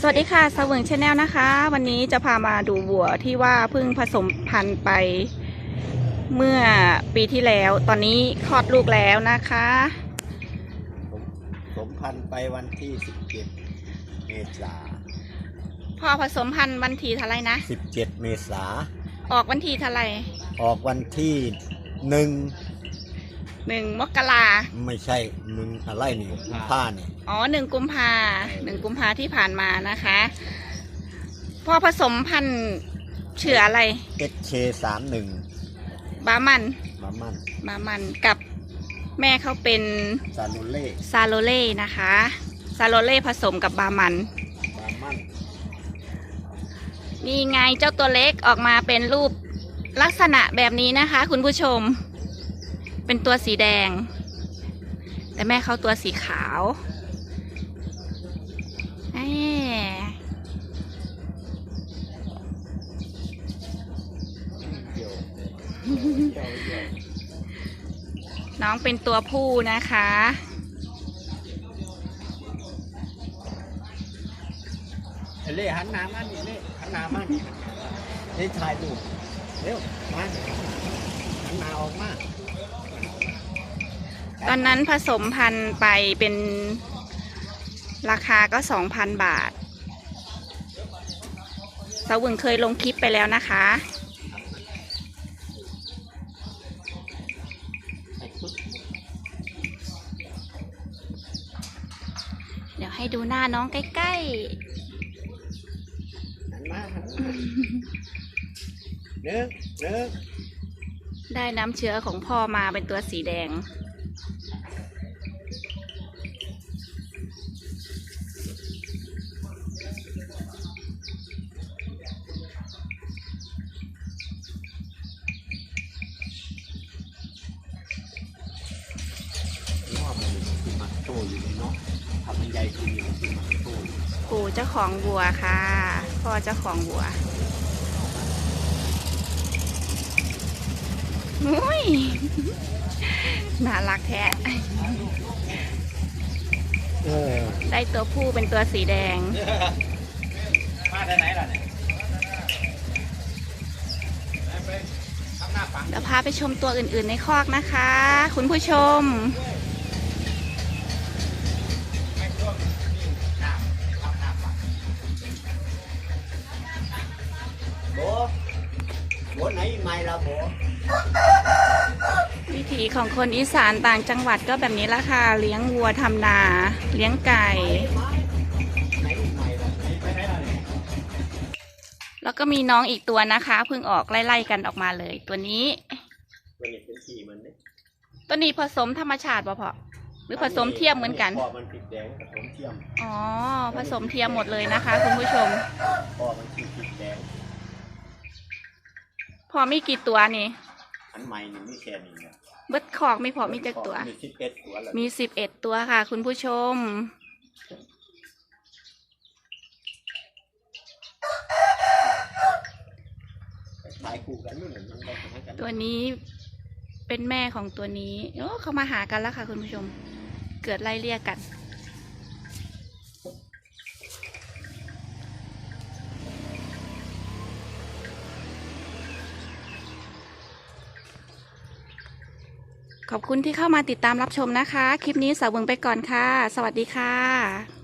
สวัสดีค่ะสวึงชาแนลนะคะ วันนี้จะพามาดูวัวที่ว่าเพิ่งผสมพันธุ์ไปเมื่อปีที่แล้ว ตอนนี้คลอดลูกแล้วนะคะผมสมพันธุ์ไปวันที่ 17 เมษาพอผสมพันธุ์วันที่เท่าไหรนะ 17 เมษาออกวันที่เท่าไหรออกวันที่หนึ่ง หนึ่งมกราไม่ใช่หนึ่งอะไรนี่ผ้าเนี่ยอ๋อหนึ่งกุมภาหนึ่งกุมภาที่ผ่านมานะคะพอผสมพันธุ์เชื้ออะไรเอชเคสามหนึ่งบามันมามันบามันกับแม่เขาเป็นซาลูเล่ซาโลเล่นะคะซาโลเล่ผสมกับบามันบามันนี่ไงเจ้าตัวเล็กออกมาเป็นรูปลักษณะแบบนี้นะคะ คุณผู้ชม เป็นตัวสีแดง แต่แม่เขาตัวสีขาวน้องเป็นตัวผู้นะคะ เล่หันหน้ามานี่เล่หันหน้ามานี่เล่ถ่ายรูปเร็วมาหันหน้าออกมา ตอนนั้นผสมพันธุ์ไปเป็นราคาก็สองพันบาทสาวึงเคยลงคลิปไปแล้วนะคะให้ปึ๊บเดี๋ยวให้ดูหน้าน้องใกล้หันมาหันมาเนื้อเนื้อๆได้น้ำเชื้อของพ่อมาเป็นตัวสีแดง อมันโตอยู่นี่เนาะทำมันใหญ่ขึ้นมันคือมันโตอยู่ปู่เจ้าของวัวค่ะ พ่อเจ้าของวัวมุ้ยน่ารักแท้เออได้ตัวผู้เป็นตัวสีแดง มาได้ไหนล่ะเนี่ยไปทำหน้าปังเดี๋ยวพาไปชมตัวอื่นๆในคอกนะคะ คุณผู้ชม ละโบวิถีของคนอีสานต่างจังหวัดก็แบบนี้ละค่ะ เลี้ยงวัวทำนา เลี้ยงไก่ไหนไม่ละไหนไปไหนล่ะเนี่ยแล้วก็มีน้องอีกตัวนะคะเพิ่งออกไล่ๆกันออกมาเลย ตัวนี้มันนี่เป็นสีมันเนี่ยตัวนี้ผสมธรรมชาติป่ะพ่อหรือผสมเทียมเหมือนกันพ่อมันผิดแดงผสมเทียม อ๋อ ผสมเทียมหมดเลยนะคะ คุณผู้ชมพ่อมันคือผิดแดง พอมีกี่ตัวนี่ อันใหม่นี่มีแค่นี้นะเบิดคอกไม่พอมีจักตัว มีสิบเอ็ดตัวแล้วมีสิบเอ็ดตัวค่ะ คุณผู้ชม ขายคู่กันนู่นน่ะมันได้ขายกันตัวนี้เป็นแม่ของตัวนี้โอ้เขามาหากันแล้วค่ะ คุณผู้ชม เกิดไล่เรียกกัน ขอบคุณที่เข้ามาติดตามรับชมนะคะ คลิปนี้สาวเวงไปก่อนค่ะ สวัสดีค่ะ